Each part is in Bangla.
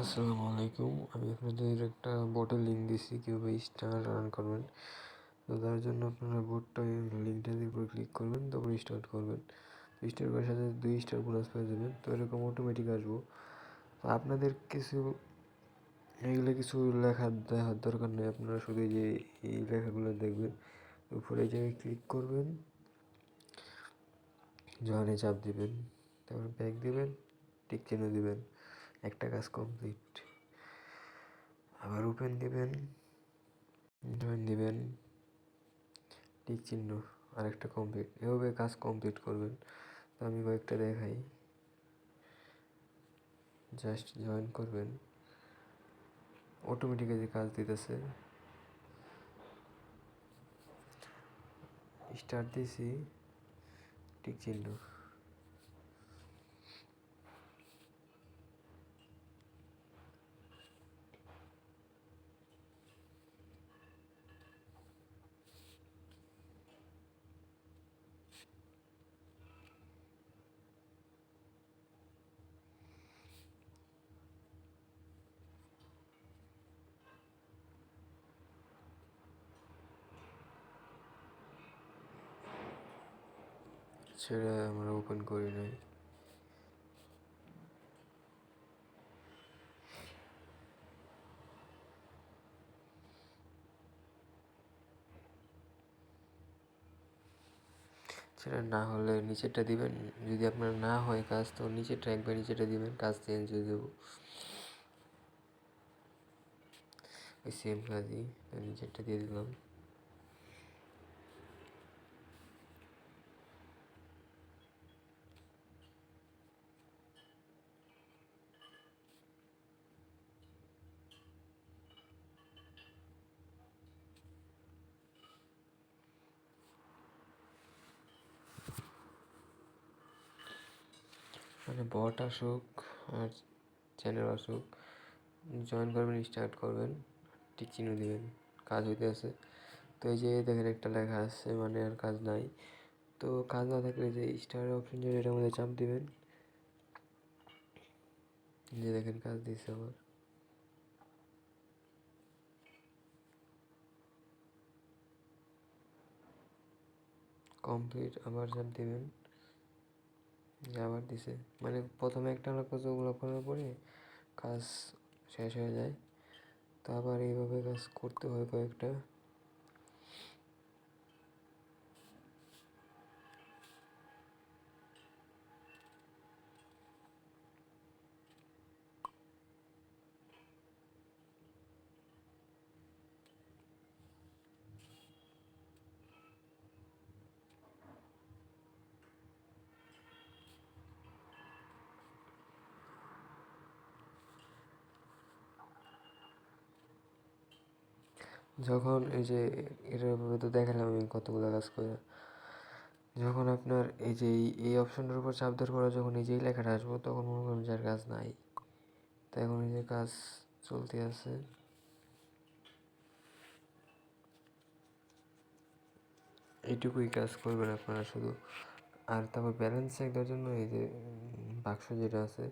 আসসালামু আলাইকুম। আমি আপনাদের একটা বোটের লিঙ্ক দিচ্ছি কীভাবে স্টার রান করবেন। তো তার জন্য আপনারা বোটটা লিঙ্কটার উপর ক্লিক করবেন, তারপর স্টার্ট করবেন। স্টার করার সাথে দুই স্টার বোনাস পেয়ে যাবেন, তো এরকম অটোমেটিক আসব। আপনাদের কিছু, এগুলো কিছু লেখা দেখার দরকার নেই, আপনারা শুধু যে এই লেখাগুলো দেখবেন। উপরে এই জায়গায় ক্লিক করবেন, জয়েনে চাপ দিবেন, তারপর ব্যাক দিবেন টিক চিহ্ন দিবেন। একটা কাজ কমপ্লিট আবার ওপেন দিবেন জয়েন দিবেন, টিক চিহ্ন আরেকটা কমপ্লিট এভাবে কাজ কমপ্লিট করবেন। তো আমি কয়েকটা দেখাই। জাস্ট জয়েন করবেন। অটোমেটিক্যালি কাজ দিতেছে। স্টার্ট দিছি। টিক চিহ্ন। সেটা আমরা ওপেন করি নাই। সেটা না হলে নিচেরটা দিবেন, যদি আপনার না হয় কাজ, তো নিচেরটা একবার নিচেরটা দিবেন, কাজ চেঞ্জ হয়ে যাব। ওই সেম কাজই নিচেরটা দিয়ে দিলাম। মানে বট আসুক আর চ্যানেল আসুক জয়েন করবেন স্টার্ট করবেন টিক চিহ্ন দিবেন, কাজ হইতে আছে। তো এই যে দেখেন একটা লেখা আছে মানে আর কাজ নাই। তো কাজ না থাকলে যে স্টার অপশন যেটা এটার মধ্যে চাপ দিবেন। যে দেখেন কাজ দিচ্ছে আমার কমপ্লিট আবার চাপ দিবেন। আবার দিছে। মানে প্রথমে একটা কাজ ওগুলো করার পরে কাজ শেষ হয়ে যায়। তো আবার এইভাবে কাজ করতে হয় কয়েকটা। যখন এই যে এটার তো দেখালাম আমি কতগুলো কাজ করে। যখন আপনার এই যে এই অপশনটার উপর চাপ দেওয়ার পরে যখন যে লেখাটা আসব, তখন মনে করেন যে আর কাজ নাই। তো এখন এই যে কাজ চলতে আছে। এইটুকুই কাজ করবেন আপনারা শুধু। আর তারপর ব্যালেন্স চেক দেওয়ার জন্য এই যে বাক্স যেটা আছে,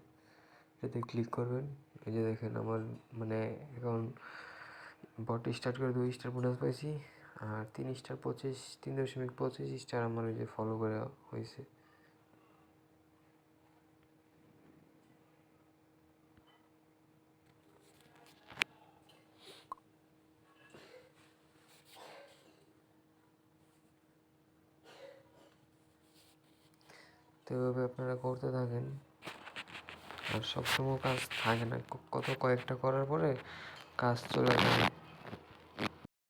এটাতে ক্লিক করবেন। এই যে দেখেন আমার মানে এখন বট স্টার্ট করে দুই স্টার বোনাস পাইছি, আর তিন স্টার পঁচিশ, তিন দশমিক পঁচিশ স্টার আমার ওই যে ফলো করা হয়েছে। তো এভাবে আপনারা করতে থাকেন। আর সবসময় কাজ থাকে না। কত কয়েকটা করার পরে কাজ চলে যায়